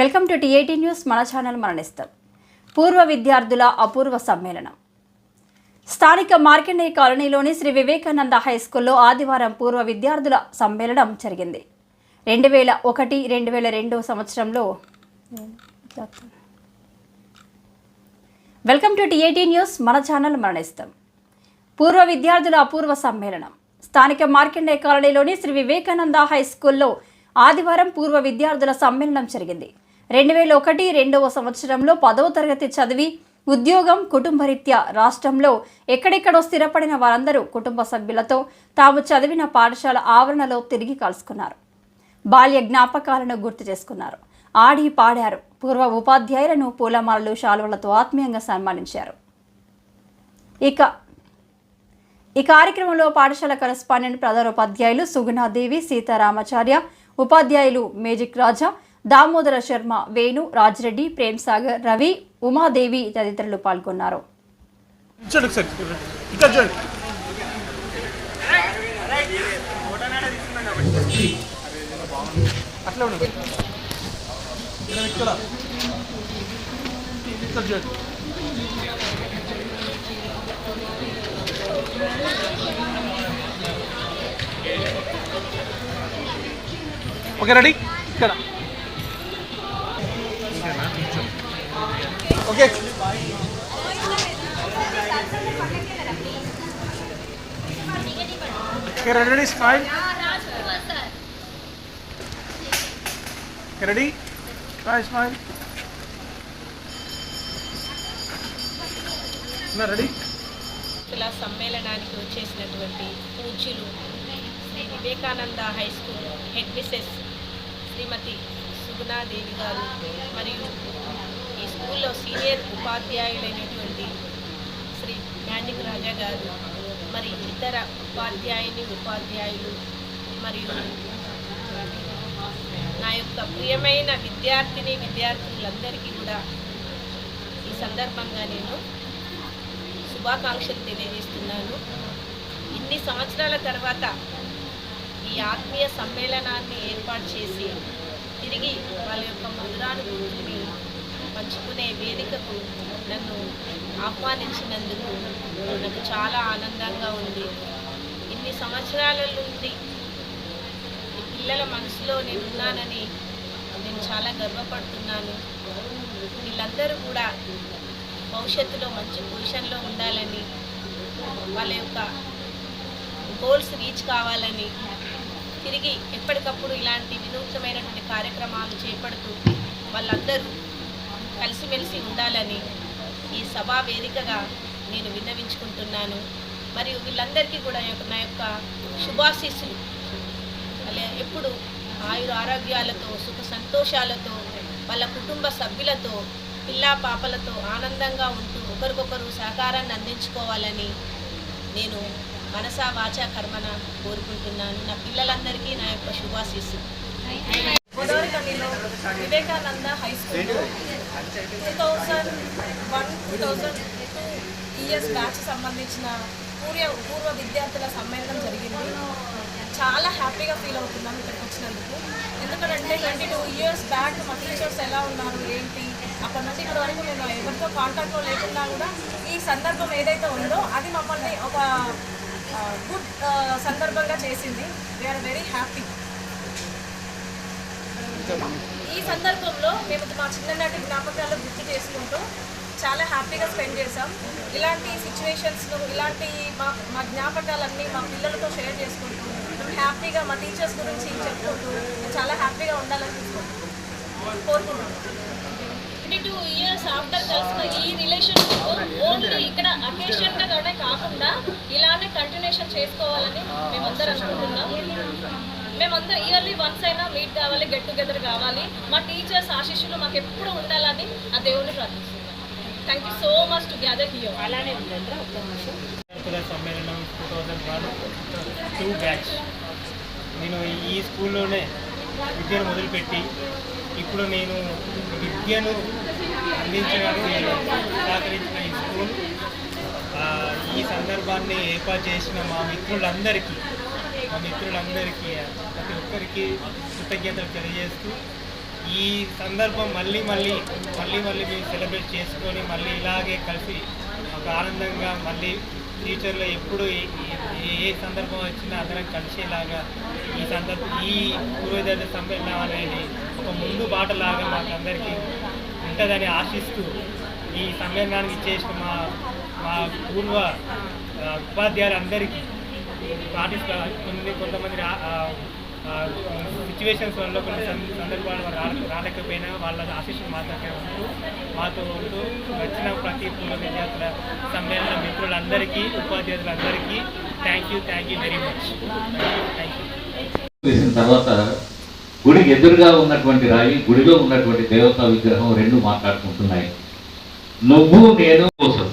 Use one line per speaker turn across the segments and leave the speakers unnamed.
Welcome to TAT news. మన channel మరణిస్తాం. పూర్వ విద్యార్థుల అపూర్వ సమ్మేళనం. స్థానిక మార్కెండే కాలనీలోని శ్రీ వివేకానంద హై స్కూల్లో ఆదివారం పూర్వ విద్యార్థుల సమ్మేళనం జరిగింది. రెండు వేల ఒకటి రెండు వేల రెండో సంవత్సరంలో వెల్కమ్ టు టీఏటీ న్యూస్. మన ఛానల్ మరణిస్తాం. పూర్వ విద్యార్థుల అపూర్వ సమ్మేళనం. స్థానిక మార్కెండే కాలనీలోని శ్రీ వివేకానంద హై స్కూల్లో ఆదివారం పూర్వ విద్యార్థుల సమ్మేళనం జరిగింది. రెండు వేల ఒకటి రెండవ సంవత్సరంలో పదవ తరగతి చదివి ఉద్యోగం కుటుంబరీత్యా రాష్ట్రంలో ఎక్కడెక్కడో స్థిరపడిన వారందరూ కుటుంబ సభ్యులతో తాము చదివిన పాఠశాల ఆవరణలో తిరిగి కలుసుకున్నారు. బాల్య జ్ఞాపకాలను గుర్తు చేసుకున్నారు. ఆడి పాడారు. పూర్వ ఉపాధ్యాయులను పూలమాలలు శాలువలతో ఆత్మీయంగా సన్మానించారు. ఇక ఈ కార్యక్రమంలో పాఠశాల కరస్పాండెంట్ ప్రధానోపాధ్యాయులు సుగుణాదేవి సీతారామాచార్య ఉపాధ్యాయులు మేజిక్ రాజా దామోదర శర్మ వేణు రాజ్రెడ్డి ప్రేమ్ సాగర్ రవి ఉమాదేవి తదితరులు పాల్గొన్నారు.
Okay ready? ఇక్కడ. Okay Okay, ready, smile. Okay, ready? Try smile. Ready
ఇలా సమ్మేళనానికి వచ్చేసినటువంటి పూజ్యులు Shri Vivekananda high school head Mrs Shrimati Sugunadevi గారు మరియు స్కూల్లో సీనియర్ ఉపాధ్యాయులైనటువంటి శ్రీ మ్యాండిక్ రాజా గారు మరి ఇతర ఉపాధ్యాయుని ఉపాధ్యాయులు మరియు నా యొక్క ప్రియమైన విద్యార్థిని విద్యార్థులందరికీ కూడా ఈ సందర్భంగా నేను శుభాకాంక్షలు తెలియజేస్తున్నాను. ఇన్ని సంవత్సరాల తర్వాత ఈ ఆత్మీయ సమ్మేళనాన్ని ఏర్పాటు చేసి తిరిగి వాళ్ళ యొక్క మధురానుభూతిని పంచుకునే వేదికకు నన్ను ఆహ్వానించినందుకు నాకు చాలా ఆనందంగా ఉంది. ఇన్ని సంవత్సరాల నుండి ఈ పిల్లల మనసులో నేను ఉన్నానని నేను చాలా గర్వపడుతున్నాను. వీళ్ళందరూ కూడా భవిష్యత్తులో మంచి పొజిషన్లో ఉండాలని వాళ్ళ యొక్క గోల్స్ రీచ్ కావాలని తిరిగి ఎప్పటికప్పుడు ఇలాంటి వినూత్నమైనటువంటి కార్యక్రమాలు చేపడుతూ వాళ్ళందరూ కలిసిమెలిసి ఉండాలని ఈ సభా వేదికగా నేను విన్నవించుకుంటున్నాను. మరియు వీళ్ళందరికీ కూడా నా యొక్క- శుభాశీస్సులు. ఎప్పుడు ఆయుర ఆరోగ్యాలతో సుఖ సంతోషాలతో వాళ్ళ కుటుంబ సభ్యులతో పిల్లా పాపలతో ఆనందంగా ఉంటూ ఒకరికొకరు సహకారాన్ని అందించుకోవాలని నేను మనసా వాచా కర్మన కోరుకుంటున్నాను. నా పిల్లలందరికీ నా యొక్క శుభాశీస్సు గోదావరిలో Vivekananda high school. Two thousand one two thousand two years batch సంబంధించిన పూర్వ పూర్వ విద్యార్థుల సమ్మేళనం జరిగింది. చాలా హ్యాపీగా ఫీల్ అవుతున్నాను ఇక్కడికి వచ్చినందుకు. ఎందుకంటే ట్వంటీ టూ ఇయర్స్ బ్యాక్ మా టీచర్స్ ఎలా ఉన్నారు ఏంటి? అక్కడ నుంచి ఇక్కడ వరకు నేను ఎవరితో కాంటాక్ట్లో లేకున్నా కూడా ఈ సందర్భం ఏదైతే ఉందో అది మమ్మల్ని ఒక గుడ్ సందర్భంగా చేసింది. వీఆర్ వెరీ హ్యాపీ ఈ సందర్భంలో మేము మా చిన్ననాటి జ్ఞాపకాలు గుర్తు చేసుకుంటూ చాలా హ్యాపీగా స్పెండ్ చేసాం ఇలాంటి సిచ్యువేషన్స్ను ఇలాంటి మా మా జ్ఞాపకాలన్నీ మా పిల్లలతో షేర్ చేసుకుంటూ హ్యాపీగా మా టీచర్స్ గురించి చెప్పుకుంటూ చాలా హ్యాపీగా ఉండాలని చూసుకుంటున్నాం కోరుకుంటున్నాం.
టూ ఇయర్స్ ఆఫ్టర్ కలిసిన ఈ రిలేషన్షిప్ ఓన్లీ ఇక్కడ అకేషన్గా కాకుండా ఇలానే కంటిన్యూషన్ చేసుకోవాలని మేమందరం అనుకుంటున్నాం. మేమందరం ఇయర్లీ వన్స్ అయినా మీట్ కావాలి గెట్ టుగెదర్ కావాలి. మా టీచర్స్ ఆశీస్సులు మాకు ఎప్పుడు ఉండాలని ఆ దేవుని ప్రార్థిస్తున్నాం. Thank you so much to gather here అలానే
సమ్మేళనం two thousand one two batch నేను ఈ స్కూల్లోనే విద్యను మొదలుపెట్టి ఇప్పుడు నేను విద్యను అందించడానికి సహకరించిన ఈ స్కూల్. ఆ, ఈ సందర్భాన్ని ఏర్పాటు చేసిన మా మిత్రులందరికీ మిత్రులందరికీ ప్రతి ఒక్కరికి కృతజ్ఞతలు తెలియజేస్తూ ఈ సందర్భం మళ్ళీ మళ్ళీ మళ్ళీ మళ్ళీ మేము సెలబ్రేట్ చేసుకొని మళ్ళీ ఇలాగే కలిసి ఒక ఆనందంగా మళ్ళీ ఫ్యూచర్లో ఎప్పుడు ఏ- ఏ- సందర్భం వచ్చినా అందరం కలిసేలాగా ఈ సందర్భం ఈ పూర్వదర్శ సమ్మేళనం అనేది ఒక ముందు బాటలాగా మాకు అందరికీ ఉంటుందని ఆశిస్తూ ఈ సమ్మేళనానికి చేసిన మా మా పూర్వ ఆ, ఉపాధ్యాయులందరికీ పాటిస్తారు. కొన్ని కొంతమంది సిచ్యువేషన్స్ వల్ల కొన్ని సందర్భాలు రాలేకపోయినా వాళ్ళ ఆశీస్సులు మాత్రమే ఉంటూ మాతో ఉంటూ వచ్చిన ప్రతి పూర్వ విద్యార్థుల సమ్మేళన మిత్రులందరికీ ఉపాధ్యాయులందరికీ thank you thank you very much
తర్వాత గుడికి ఎదురుగా ఉన్నటువంటి రాయి గుడిలో ఉన్నటువంటి దేవతా విగ్రహం రెండు మాట్లాడుకుంటున్నాయి. నువ్వు నేను కోసం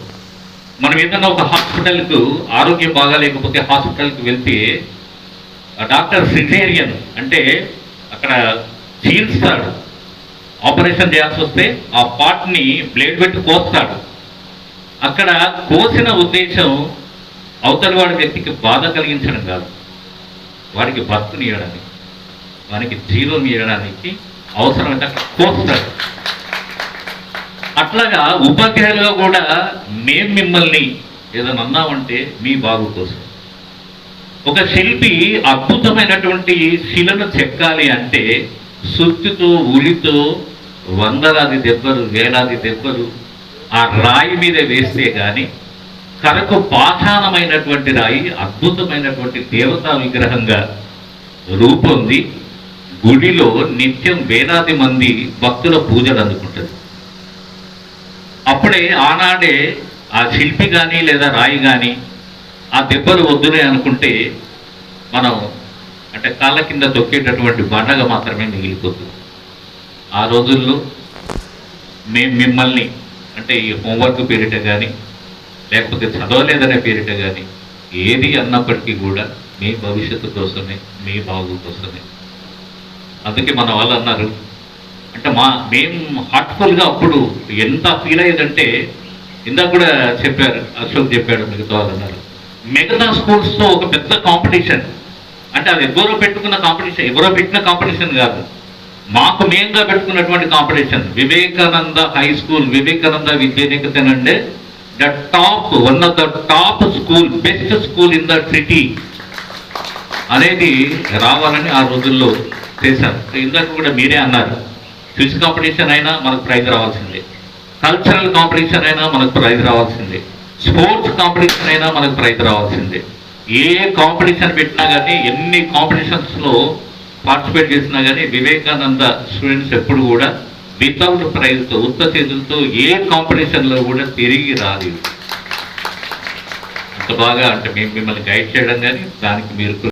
మనం ఏదైనా ఒక హాస్పిటల్కు ఆరోగ్యం బాగాలేకపోతే హాస్పిటల్కి వెళ్తే ఆ డాక్టర్ సిజేరియన్ అంటే అక్కడ చీల్స్తాడు. ఆపరేషన్ చేయాల్సి వస్తే ఆ పార్ట్ని బ్లేడ్ పెట్టి కోస్తాడు. అక్కడ కోసిన ఉద్దేశం అవతల వాడి వ్యక్తికి బాధ కలిగించడం కాదు. వాడికి బతుకునియడానికి ఇవ్వడానికి వానికి జీవం ఇవ్వడానికి అవసరమైతే అక్కడ కోస్తాడు. అట్లాగా ఉపాధ్యాయులుగా కూడా మేము మిమ్మల్ని ఏదైనా అన్నామంటే మీ బాగు కోసం. ఒక శిల్పి అద్భుతమైనటువంటి శిలను చెక్కాలి అంటే సుత్తితో ఉలితో వందలాది దెబ్బలు వేలాది దెబ్బలు ఆ రాయి మీద వేస్తే కానీ కరకు పాఠానమైనటువంటి రాయి అద్భుతమైనటువంటి దేవతా విగ్రహంగా రూపొంది గుడిలో నిత్యం వేలాది మంది భక్తుల పూజలు అందుకుంటుంది. అప్పుడే ఆనాడే ఆ శిల్పి కానీ లేదా రాయి కానీ ఆ దెబ్బలు వద్దులే అనుకుంటే మనం అంటే కాళ్ళ కింద తొక్కేటటువంటి బండగా మాత్రమే మిగిలిపోతుంది. ఆ రోజుల్లో మేము మిమ్మల్ని అంటే ఈ హోంవర్క్ పేరిట కానీ లేకపోతే చదవలేదనే పేరిట కానీ ఏది అన్నప్పటికీ కూడా మీ భవిష్యత్తు కోసమే మీ బాగు కోసమే. అందుకే మన వాళ్ళు అన్నారు అంటే మా మేము హార్ట్ఫుల్గా అప్పుడు ఎంత ఫీల్ అయ్యేదంటే ఇందాక కూడా చెప్పారు అశోక్ చెప్పాడు మిగతా వాళ్ళు అన్నారు. మిగతా స్కూల్స్తో ఒక పెద్ద కాంపిటీషన్ అంటే అది ఎవరో పెట్టుకున్న కాంపిటీషన్ ఎవరో పెట్టిన కాంపిటీషన్ కాదు. మాకు మేంగా పెట్టుకున్నటువంటి competition Vivekananda high school Vivekananda Vidyaniketan అంటే the top one of the top school best school in the city అనేది రావాలని ఆ రోజుల్లో చేశారు. ఇందాక కూడా మీరే అన్నారు. క్విజ్ కాంపిటీషన్ అయినా మనకు ప్రైజ్ రావాల్సిందే. కల్చరల్ కాంపిటీషన్ అయినా మనకు ప్రైజ్ రావాల్సిందే. స్పోర్ట్స్ కాంపిటీషన్ అయినా మనకు ప్రైజ్ రావాల్సిందే. ఏ కాంపిటీషన్ పెట్టినా కానీ ఎన్ని కాంపిటీషన్స్లో పార్టిసిపేట్ చేసినా కానీ వివేకానంద స్టూడెంట్స్ ఎప్పుడు కూడా వితౌట్ ప్రైజ్తో ఉత్త చేతులతో ఏ కాంపిటీషన్లో కూడా తిరిగి రాలేదు. అంత బాగా అంటే మేము మిమ్మల్ని గైడ్ చేయడం కానీ దానికి మీరు